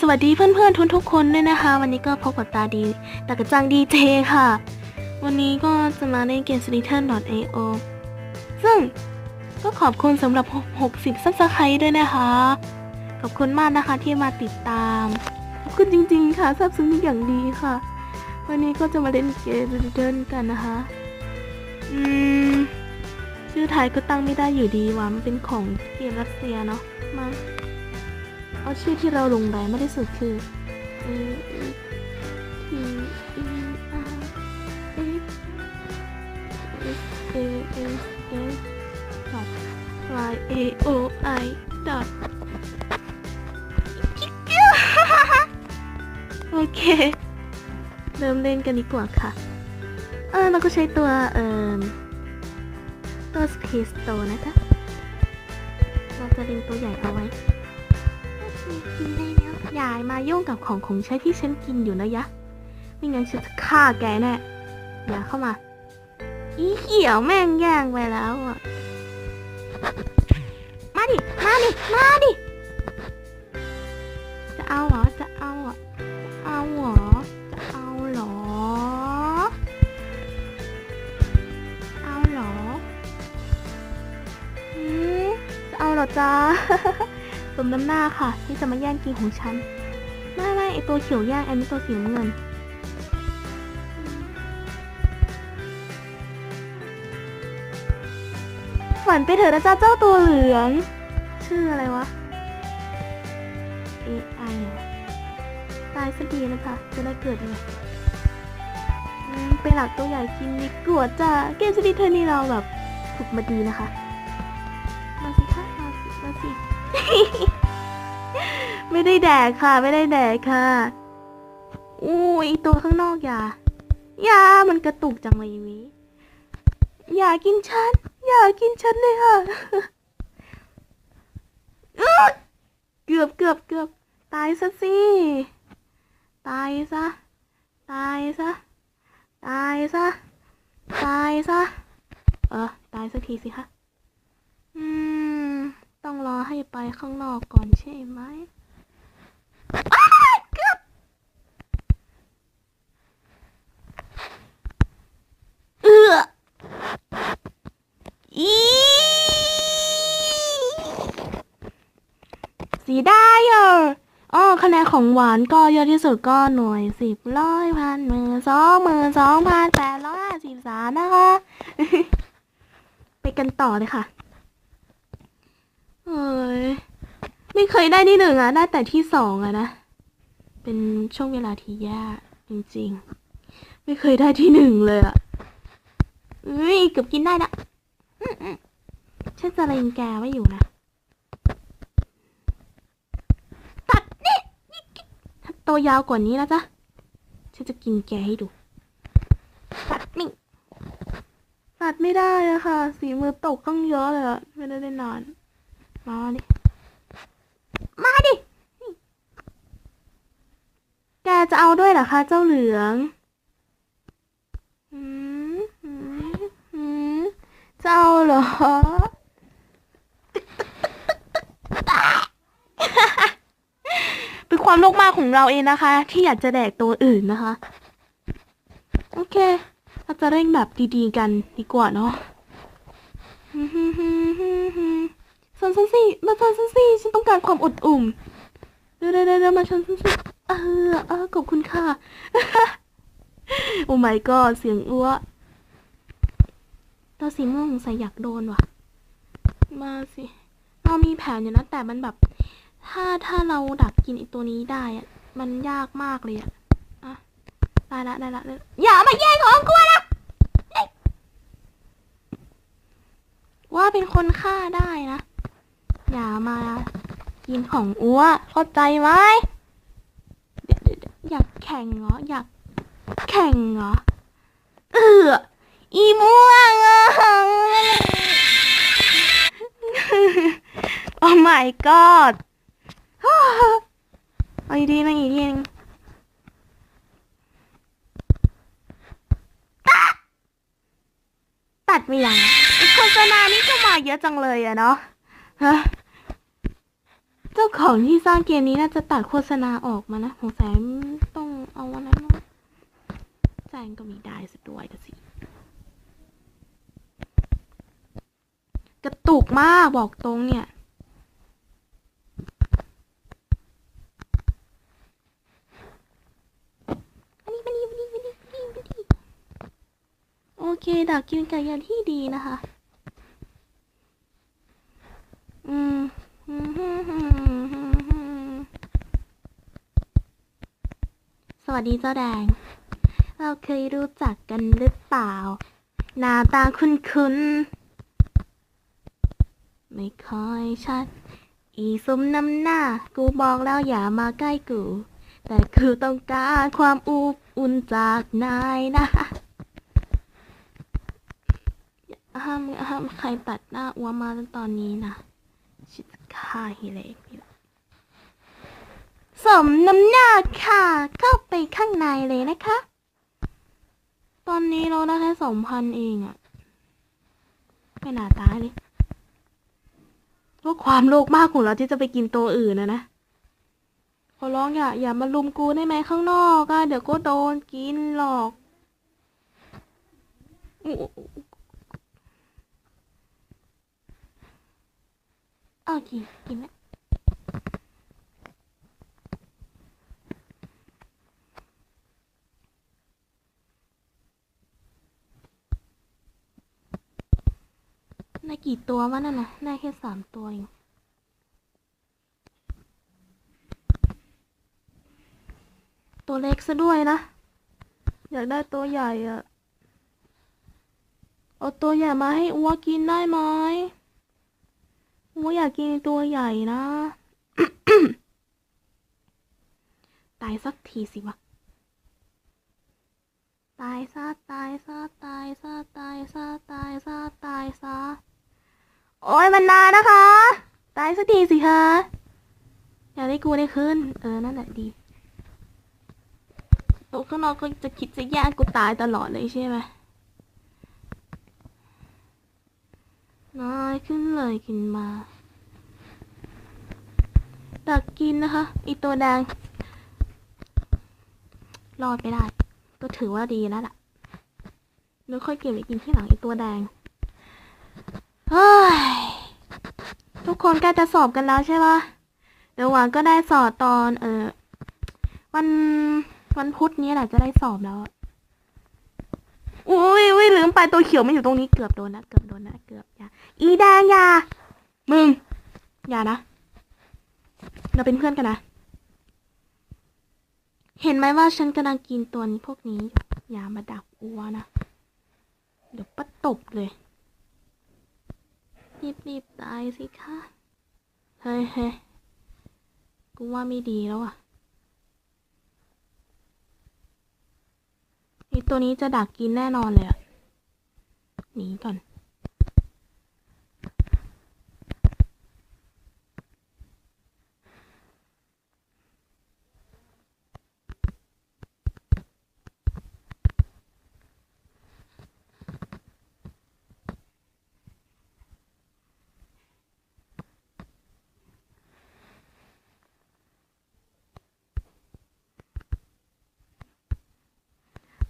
สวัสดีเพื่อนๆทุกคนด้วยนะคะ วันนี้ก็พบกับตาดีตากระจังดีเจค่ะ วันนี้ก็จะมาเล่นเกม s l i t e r i o ซึ่งก็ขอบคุณสำหรับ 60ซับสไครต์ด้วยนะคะ ขอบคุณมากนะคะที่มาติดตาม ขอบคุณจริงๆค่ะซาบซึ้งเป็นอย่างดีค่ะ วันนี้ก็จะมาเล่นเกม s l i t e r กันนะคะ อืมชื่อไทยก็ตั้งไม่ได้อยู่ดีว่ามันเป็นของเกมรัสเซียเนาะมา เอาชื่อที่เราลงไปไม่ได้สุดคือ A T E R X S A S S dot Y A O I dot โอเค เริ่มเล่นกันดีกว่าค่ะ เออเราก็ใช้ตัว เอ่อ ตัว Space Store นะคะ เราจะเล็งตัวใหญ่เอาไว้ กินได้แล้ว อย่ามายุ่งกับของของใช้ที่ฉันกินอยู่นะยะ ไม่งั้นฉันจะฆ่าแกแน่ อย่าเข้ามา อีเขียวแม่งแย่งไปแล้วอะ มาดิ มาดิ มาดิ จะเอาเหรอ จะเอาอะจะเอาเหรอ จะเอาเหรอ เอาเหรออืมจะเอาเหรอจ๊ะ สมน้ำหน้าค่ะ ที่จะมาแย่งกินของฉัน ไม่ไม่ไอตัวเขียวแย่งอันนี้ตัวสีน้ำเงิน ฝันไปเถอะนะจ๊ะเจ้าตัวเหลือง ชื่ออะไรวะ AI เหรอตายสักทีนะจ๊ะจะได้เกิดเลยอืมไปหลักตัวใหญ่กินดีกว่าจ้ะเกมสตีเทอร์นี่เราแบบฝึกมาดีนะคะ ไม่ได้แดกค่ะ ไม่ได้แดกค่ะ อุ้ยตัวข้างนอกอย่าอย่ามันกระตุกจังเลยวิอย่ากินฉัน อย่ากินฉันเลยค่ะเกือบเกือบเกือบตายซะสิ ตายซะ ตายซะ ตายซะ ตายซะ เออ ตายสักทีสิคะ อืม ต้องรอให้ไปข้างนอกก่อนใช่ไหมอ้ายเกือบเอืออีสีได้เหรออ๋อคะแนนของหวานก็เยอะที่สุดก็หน่วยสิบร้อยพันหมื่นสองหมื่นสองพันแปดร้อยห้าสิบสามนะคะ ไปกันต่อเลยค่ะ ยไม่เคยได้ที่หนึ่งอะได้แต่ที่สองอะนะ เป็นช่วงเวลาที่ยากจริงๆ ไม่เคยได้ที่หนึ่งเลยอะเอ้ยเกือบกินได้ละอืมอืมฉันจะเลงแกไว้อยู่นะ ตัดนี่นี่ถ้าโตวยาวกว่านี้นะจ๊ะ ฉันจะกินแกให้ดู ตัดนี่ตัดไม่ได้อะค่ะ สีมือตกต้องเยอะเลยอะไม่ได้เล่นนาน มาดิ มาดิ แกจะเอาด้วยเหรอคะ เจ้าเหลืองหืมหืมหืมจะเอาเหรอเป็นความโลกมากของเราเองนะคะ ที่อยากจะแดกตัวอื่นนะคะ โอเค เราจะเร่งแบบดีๆกันดีกว่าเนาะ นฉันสิมาชนฉันสิฉันต้องการความอดอุ่มเดี๋ยวเดี๋ยวมาชนฉันสิเออเออขอบคุณค่ะ โอ้ my god เสียงอ้วตัวสีม่วงสงสัยอยากโดนว่ะ มาสิ เรามีแผนอยู่นะแต่มันแบบ ถ้าถ้าเราดักกินไอตัวนี้ได้อะมันยากมากเลยอะอะได้ละได้ละได้ละอย่ามาแย่งของกูนะว่าเป็นคนฆ่าได้นะ อย่ามากินของอ้วเข้าใจไหมยอยากแข่งเหรอ อยากแข่งเหรอ เอออีม่วงอะโอ้ my god เอาอีกทีหนึงอีกทีหนึงตัดไม่ยังโฆษณานี้ก็มาเยอะจังเลยอะเนาะ ฮะ เจ้าของที่สร้างเกมนี้น่าจะตัดโฆษณาออกมานะสงสัยต้องเอาวันนั้นมาแจงก็มีได้ซะด้วยแต่สิ กระตุกมากบอกตรงเนี่ยโอเคดักกินไก่ยันที่ดีนะคะ อืม ส วัสดีเจ้าแดง เราเคยรู้จักกันหรือเปล่า หน้าตาคุ้นๆ ไม่ค่อยชัด อีสมน้ำหน้า กูบอกแล้วอย่ามาใกล้กู แต่คือต้องการความอบอุ่นจากนายนะห้ามห้ามใครตัดหน้าอ้วมาตอนนี้นะ ชิดฆ่าฮิเลกนี่แหละ มน้ำหน้าค่ะ เข้าไปข้างในเลยนะคะ ตอนนี้เราได้แค่สองพันเองอะไม่น่าตายเลยเพราะความโลภมากของเราที่จะไปกินตัวอื่นนะนะขอร้องอย่าอย่ามาลุมกูได้ไหมข้างนอกอะเดี๋ยวก็โดนกินหรอกโอเคกินแล้ว กี่ตัววะนั่นนะได้แค่สามตัวเองตัวเล็กซะด้วยนะ อยากได้ตัวใหญ่อะเอาตัวใหญ่มาให้อัวกินได้ไหมอัวอยากกินตัวใหญ่นะ ตายสักทีสิวะ ตายซะตายซะตายซะตายซะตายซะตายซะ โอ้ยมันนานนะคะ ตายสักทีสิคะ อยากได้กูได้ขึ้น เออ นั่นแหละดีตัวข้างนอกก็จะคิดจะแย่งกูตายตลอดเลยใช่ไหมน้อยขึ้นเลยขึ้นมา ดักกินนะคะ อีตัวแดง รอดไปได้ ก็ถือว่าดีแล้วล่ะแล้วค่อยเก็บไปกินที่หลังอีตัวแดง ทุกคนใกล้จะสอบกันแล้วใช่ปะเดี๋ยวหวานก็ได้สอบตอนเออวันวันพุธนี้แหละจะได้สอบแล้วอุ้ยอุ้ยลืมไปตัวเขียวมันอยู่ตรงนี้เกือบโดนนะเกือบโดนนะเกือบอย่าอีแดงอย่ามึง อย่านะ เราเป็นเพื่อนกันนะ เห็นไหมว่าฉันกำลังกินตัวนี้พวกนี้ อย่ามาดักอัวนะ เดี๋ยวปัดตบเลย รีบรีบตายสิคะเฮ้ยเฮ้ยกูว่าไม่ดีแล้วอะไอตัวนี้จะดักกินแน่นอนเลยอะหนีก่อน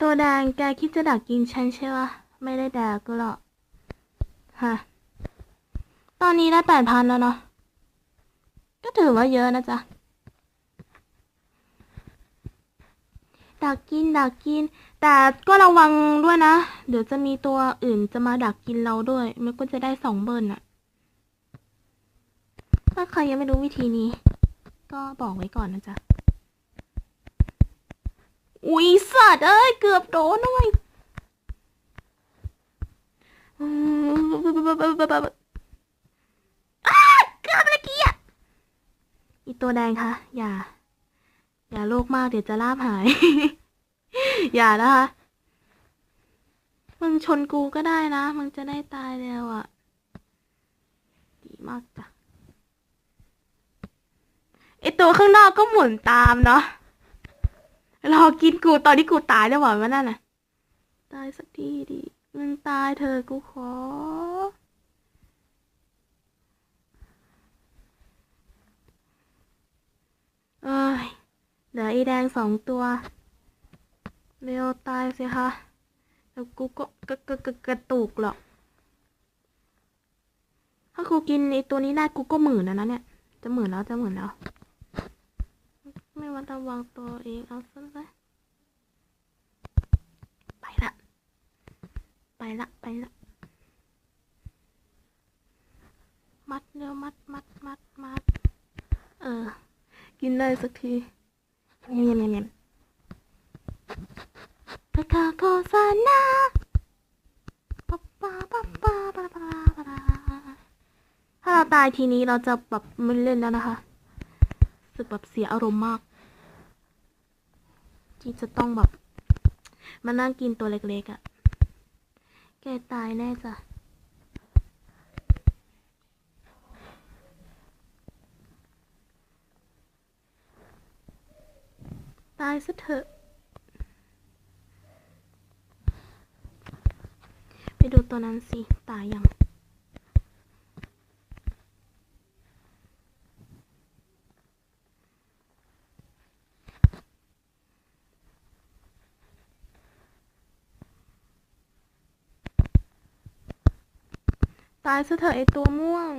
ตัวแดงแกคิดจะดักกินฉันใช่ปะไม่ได้แดกก็หรอกฮะตอนนี้ได้แปดพันแล้วเนาะก็ถือว่าเยอะนะจ๊ะดักกินดักกิน แต่ก็ระวังด้วยนะ เดี๋ยวจะมีตัวอื่นจะมาดักกินเราด้วย มันก็จะได้สองเบิร์นอะถ้าใครยังไม่รู้วิธีนี้ ก็บอกไว้ก่อนนะจ๊ะ อุ้ยสัตว์เอ้ยเกือบโดนด้วยอืมอ้าเกือบเมื่อกี้อะอีตัวแดงคะอย่า อย่าโลกมากเดี๋ยวจะลาบหาย อย่านะคะมึงชนกูก็ได้นะ มึงจะได้ตายแล้วอะ ดีมากจ้ะไอตัวข้างนอกก็หมุนตามเนาะ รอกินกูตอนที่กูตายได้หว่ามันนั่นน่ะ ตายสักทีดิมึงตายเธอกูขอ เออเหลือไอแดงสองตัวเร็วตายสิคะแล้วกูก็กระกระกระกระตุกหรอก ถ้ากูกินไอตัวนี้ได้กูก็หมื่นแล้วนะเนี่ย จะหมื่นแล้วจะหมื่นแล้ว ไม่ว่าระวังตัวเองเอาซะเลยไปละ ไปละ ไปละ มัดเร็วมัดมัดมัดมัด เออ กินได้สักทีเงียบเงียบเงียบตะกาโฆษณาปะปะปะปะปะปะปะถ้าเราตายทีนี้เราจะแบบไม่เล่นแล้วนะคะสึกแบบเสียอารมณ์มาก ที่จะต้องแบบมานั่งกินตัวเล็กๆอะ่ะ แกตายแน่จ้ะ ตายซะเถอะ ไปดูตัวนั้นสิ ตายยัง ตายซะเถอะไอตัวม่วง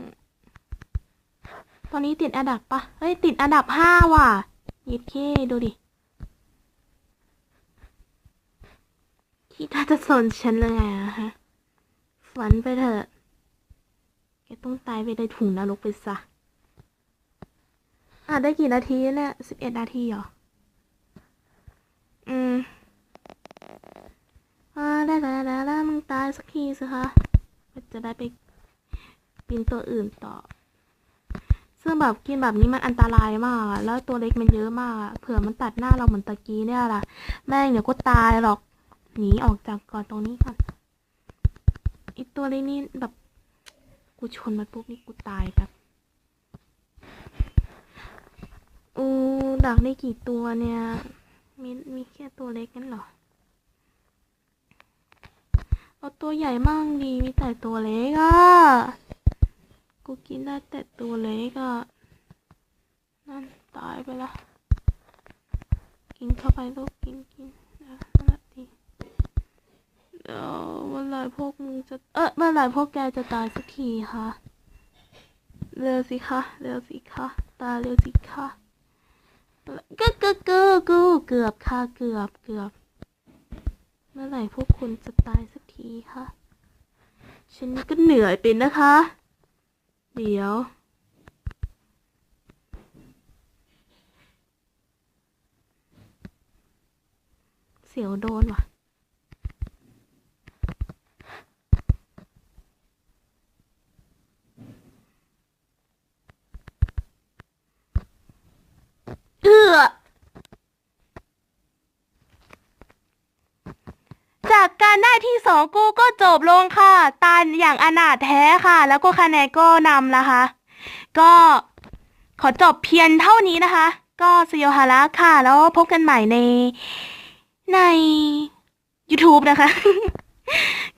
ตอนนี้ติดอันดับปะเฮ้ย ติดอันดับห้าว่ะยิดเคดูดิที่ถ้าจะสนฉันเลยอะฮะ ฝันไปเถอะ แกต้องตายไปในถุงนรกไปซะอะได้กี่นาทีเนี่ยสิบเอ็ดนาทีเหรอ อืมอ่าได้แล้วได้แล้วมึงตายสักทีสิคะ จะได้ไป ปีนตัวอื่นต่อ ซึ่งแบบกินแบบนี้มันอันตรายมากแล้วตัวเล็กมันเยอะมากเผื่อมันตัดหน้าเราเหมือนตะกี้เนี่ยล่ะ แม่งเดี๋ยวก็ตายหรอกหนีออกจากก่อนตรงนี้ก่อนอีตัวเล็กนี่แบบกูชนมันปุ๊บนี่กูตายแบบอูดักได้กี่ตัวเนี่ย มีมีแค่ตัวเล็กนั่นหรอเอาตัวใหญ่มั่งดีมีแต่ตัวเล็กอะ กูกินได้แต่ตัวเล็กอะนั่นตายไปละ กินเข้าไปลูกกินกินนะนั่นแหละดีเดี๋ยวเมื่อไหร่พวกมึงจะ เออเมื่อไหร่พวกแกจะตายสักทีคะเร็วสิคะเร็วสิคะตายเร็วสิคะก็ก็ก็กูเกือบค่ะเกือบเกือบ เมื่อไหร่พวกคุณจะตายสักทีคะฉันนี่ก็เหนื่อยเป็นนะคะ เดี๋ยว เสียวโดนว่ะเออ จากการได้ ที่สองกูก็จบลงค่ะตายอย่างอนาถแท้ค่ะ แล้วก็คะแนนก็นำนะคะ ก็ขอจบเพียงเท่านี้นะคะ ก็สโยฮาระค่ะ แล้วพบกันใหม่ในใน YouTube นะคะ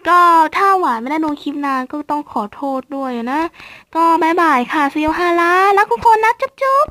ก็ถ้าหวานไม่ได้ลงคลิปนานก็ต้องขอโทษด้วยนะ ก็บายบายค่ะสโยฮาระรักทุกคนนะ จุ๊บ